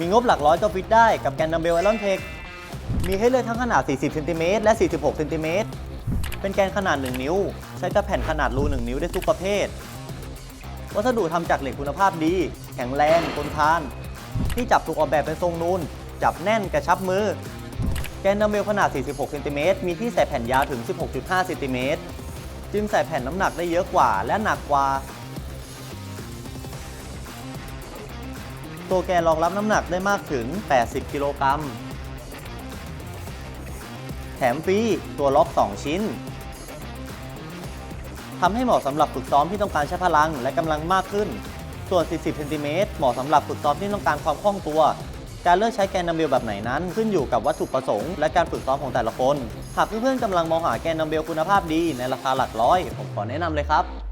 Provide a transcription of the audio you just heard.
มีงบหลักร้อยก็ฟิตได้กับแกนดัมเบลไอรอนเทค มีให้เลือกทั้งขนาด 40เซนติเมตรและ 46เซนติเมตร เป็นแกนขนาด 1 นิ้ว ใช้กับแผ่นขนาดรู 1 นิ้วได้ทุกประเภท วัสดุทำจากเหล็กคุณภาพดี แข็งแรงทนทาน ที่จับถูกออกแบบเป็นทรงนูน จับแน่นกระชับมือ แกนดัมเบลขนาด 46เซนติเมตรมีที่ใส่แผ่นยาวถึง 16.5เซนติเมตรจึงใส่แผ่นน้ำหนักได้เยอะกว่าและหนักกว่า ตัวแกนรองรับน้ำหนักได้มากถึง 80 กิโลกรัม แถมฟรีตัวล็อก 2 ชิ้นทำให้เหมาะสำหรับฝึกซ้อมที่ต้องการใช้พลังและกำลังมากขึ้น ส่วน 40 เซนติเมตรเหมาะสำหรับฝึกซ้อมที่ต้องการความคล่องตัว การเลือกใช้แกนดัมเบลแบบไหนนั้นขึ้นอยู่กับวัตถุประสงค์ และการฝึกซ้อมของแต่ละคน หากเพื่อนๆกำลังมองหาแกนดัมเบลคุณภาพดีในราคาหลักร้อย ผมขอแนะนำเลยครับ